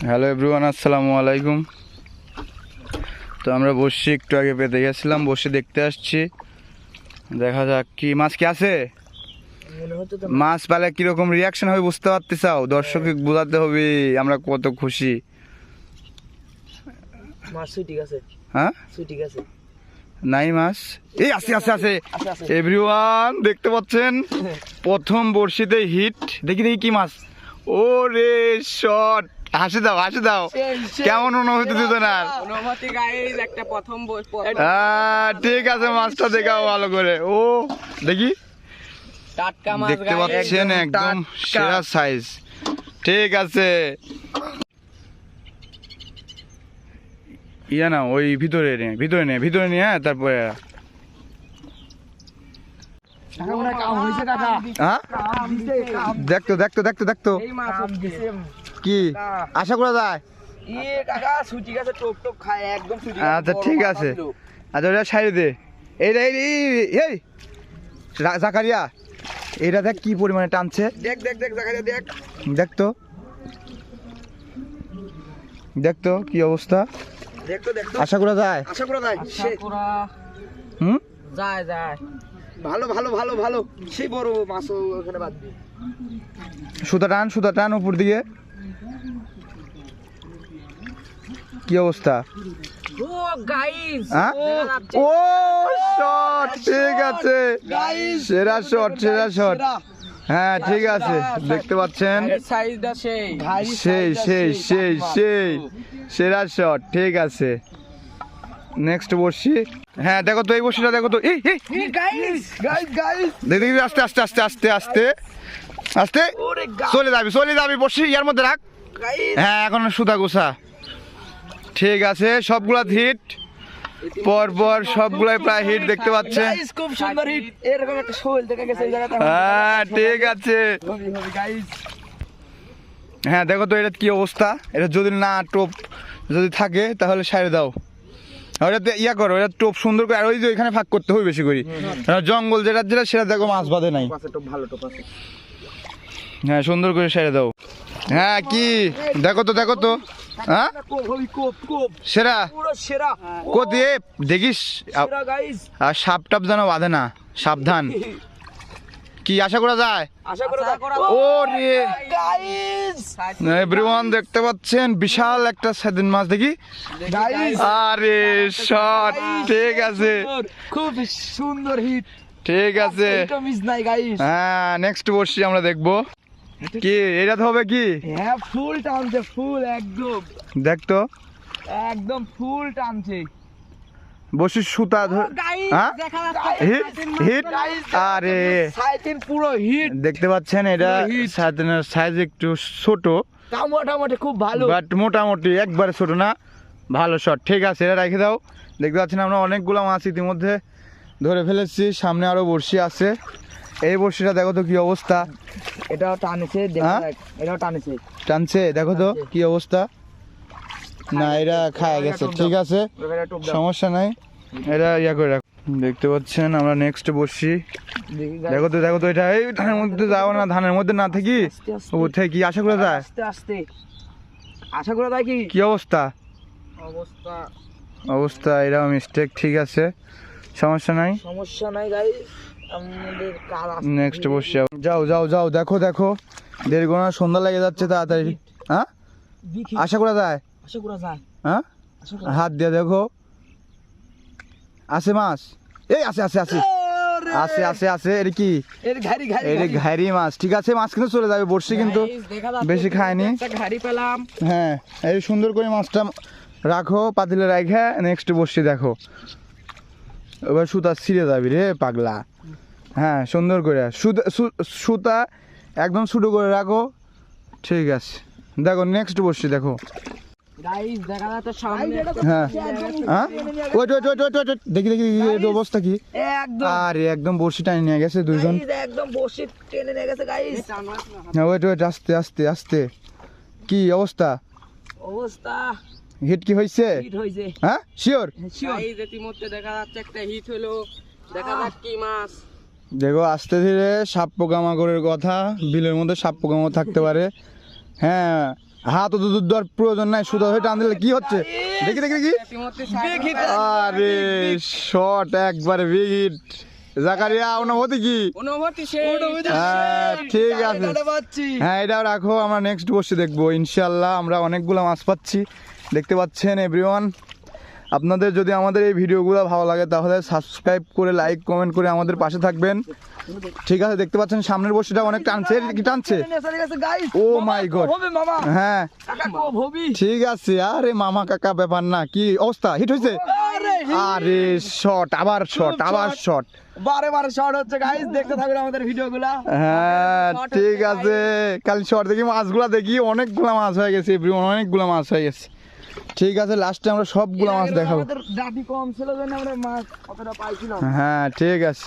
Hello everyone আসসালামু আলাইকুম তো আমরা বসছি একটু আগে পেতে গেছিলাম বসে দেখতে আসছি। দেখা যাক কি মাছ কি আছে? মাছ পেলে কীরকম রিয়াকশন হবে বুঝতে পারতে চাও? দর্শক বোঝাতে হবে আমরা কত খুশি। হ্যাঁ? নাই মাছ? এই আছে আছে আছে। এভরিওয়ান দেখতে পাচ্ছেন? প্রথম বড়শিতে হিট দেখি দেখি কি মাছ। ও রে শট হাসি দাও হাসি দাও। কেমন অনুভূতি দুজনার? অনুমতি গাইজ একটা প্রথম হ্যাঁ ঠিক আছে মাছটা দেখাও ভালো করে। ও দেখি। টাটকা মাছ দেখতে পাচ্ছেন একদম সেরা সাইজ ঠিক আছে। ইয়া না ওই ভিতরে নে ভিতরে নে ভিতরে নিয়ে হ্যাঁ তারপরে। কাম হইছে কাকা হ্যাঁ? দেখতো দেখতো দেখতো দেখতো। এই মাছ দিছে কি? আশা করা যায়? ই কাকা সুটি গাছে টোপ টোপ খায় একদম সুটি আচ্ছা ঠিক আছে। আচ্ছা ওটা সাইড দে। এইটা এই এই- এই রা- জাকারিয়া এটা দেখ কি পরিমাণে টানছে। দেখ দেখ দেখ জায়গাটা দেখ। দেখতো দেখতো কি অবস্থা। দেখ তো দেখ তো। আশা করা যায়? আশা করা যায়? সে হুম? যায় যায়। ভালো ভালো ভালো ভালো। সেই বড় মাছও ওখানে বাদ দি। সুতা টান সুতা টান উপর দিকে কি অবস্থা? ও গাইস হ্যাঁ? শট ঠিক আছে। সেরা শট সেরা শট হ্যাঁ ঠিক আছে দেখতে পাচ্ছেন? সেই সেই সেই সেই সেরা শট ঠিক আছে। নেক্সট বসি। হ্যাঁ দেখো তো এই বসিটা দেখো তো। দেখি আস্তে আস্তে আস্তে আস্তে আস্তে। আস্তে। চলে যাবি চলে যাবি বসি ইয়ার মধ্যে রাখ। হ্যাঁ এখন সুতা গোসা ঠিক আছে সবগুলা হিট পর পর সবগুলাই প্রায় হিট দেখতে পাচ্ছে। খুব সুন্দর হিট এরকম একটা শোল দেখা গেছে এই জায়গাটা হ্যাঁ ঠিক আছে। হ্যাঁ দেখো তো এটা কি অবস্থা। এটা যদি না টোপ যদি থাকে তাহলে সাইডে দাও। ওটাতে ইয়া করো এটা টোপ সুন্দর করে আর ওই যে ওইখানে ফাঁক করতে হবে বেশি করে। জঙ্গল যেটা যেটা সেটা দেখো মাছ বাঁধে নাই। ভালো টোপ আছে। হ্যাঁ সুন্দর করে সাইডে দাও। হ্যাঁ কি? দেখো তো দেখো তো। হ্যাঁ? কোপ সেরা? পুরো সেরা। দেখিস আর সাপ টাপ যেন বাঁধে না সাবধান। কি আশা করা যায়? আশা ও রে। এভরিওয়ান দেখতে পাচ্ছেন বিশাল একটা স্বাধীন মাছ দেখি? আরে শট ঠিক আছে। খুব সুন্দর হিট ঠিক আছে। এটা মিস নাই গাইস হ্যাঁ নেক্সট বসছি আমরা দেখব কি এটা তো হবে কি? হ্যাঁ ফুল টানছে ফুল একদম। দেখ তো একদম ফুল টানছে। বসির সুতা ধর হ্যাঁ? হিট আরে পুরো হিট। দেখতে পাচ্ছেন এটা পুরো সাইজ একটু ছোট মোটামুটি খুব ভালো। বাট মোটামুটি একবারে ছোট না ভালো শট ঠিক আছে এটা রেখে দাও। দেখতে পাচ্ছেন আমরা অনেকগুলো মাছ ইতিমধ্যে ধরে ফেলেছি সামনে আরও বড়শি আছে। এই বড়শিটা দেখো তো কি অবস্থা। এটাও টানেছে হ্যাঁ? এটাও টানেছে। টানছে দেখো তো কি অবস্থা। না এটা খায় গেছে ঠিক আছে। সমস্যা নাই। এটা ইয়া করে রাখো। দেখতে পাচ্ছেন আমরা নেক্সট বসছি। দেখো তো দেখো তো এটা এই ধানের মধ্যে যাও না ধানের মধ্যে না থাকি। ও থেকে কি আশা করে যায়? আস্তে আস্তে। আশা করা যায় কি? কি অবস্থা? অবস্থা। অবস্থা এরকম মিস্টেক ঠিক আছে। সমস্যা নাই? সমস্যা নাই গাইস আমাদের কাল আসছে। নেক্সট আবার। যাও যাও যাও দেখো দেখো। দেড় গোনা সন্ধ্যা লেগে যাচ্ছে তাড়াতাড়ি। হ্যাঁ? দেখি আশা করা যায়? আশা করা যায়। হ্যাঁ? হাত দিয়ে দেখো। আছে মাছ? এই আছে আছে আছে আছে আছে আছে এর কি? এর ঘাড়ি মাছ। ঠিক আছে মাছ কিন্তু চলে যাবে বড়শি কিন্তু। বেশি খায়নি। পেলাম। হ্যাঁ এই সুন্দর করে মাছটা রাখো পাতিলে রাখে নেক্সট বসছি দেখো। এবার সুতা ছিঁড়ে যাবি রে পাগলা। হ্যাঁ সুন্দর করে। সুতা সুতা একদম ছোটো করে রাখো। ঠিক আছে। দেখো নেক্সট বসছি দেখো। দেখা হ্যাঁ। হ্যাঁ? দেখি দেখি দেখি, এর অবস্থা কি? আরে একদম বড়শি টানি নিয়ে গেছে দুইজন। গাইস একদম বসে টেনে নিয়ে গেছে গাইস হ্যাঁ ওইট ওইট আস্তে আস্তে আস্তে। কি অবস্থা? অবস্থা? হিট কি হয়েছে হিট হয়েছে হ্যাঁ? শিওর গাইস ইতিমধ্যে দেখা যাচ্ছে একটা হিট হলো। দেখা যাক কি মাছ। দেখো আস্তে ধীরে সাপ পোকামাকড়ের কথা বিলের মধ্যে সাপ পোকামাকড় থাকতে পারে। হ্যাঁ হাত দূর দেওয়ার প্রয়োজন নাই সুতা হয়ে টান দিলে কি হচ্ছে? দেখি দেখি দেখি। আরে শট একবারে বিগিট জাকারিয়া অনুভূতি কি? অনুভূতি হ্যাঁ ঠিক আছে। হ্যাঁ এটাও রাখো আমরা নেক্সট বসে দেখব ইনশাল্লাহ আমরা অনেকগুলো মাছ পাচ্ছি। দেখতে পাচ্ছেন এভরিওয়ান আপনাদের যদি আমাদের এই ভিডিওগুলো ভালো লাগে তাহলে সাবস্ক্রাইব করে লাইক কমেন্ট করে আমাদের পাশে থাকবেন। ঠিক আছে দেখতে পাচ্ছেন সামনের বসিটা অনেক টানছে কি টানছে? ও মাই গড হ্যাঁ। ঠিক আছে আরে মামা কাকা ব্যাপার না কি অবস্থা? হিট হয়েছে? আরে শট আবার শট আবার শট বারে বারে শর্ট হচ্ছে গাইস দেখতে থাকবেন আমাদের ভিডিওগুলা। হ্যাঁ ঠিক আছে। কাল শর্ট দেখি মাছগুলা দেখি অনেকগুলা মাছ হয়ে গেছে everyone, অনেকগুলা মাছ হয়ে গেছে। ঠিক আছে লাস্টে আমরা সবগুলো মাছ দেখাবো। কম ছিল আমরা মাছ পাইছিলাম। হ্যাঁ ঠিক আছে।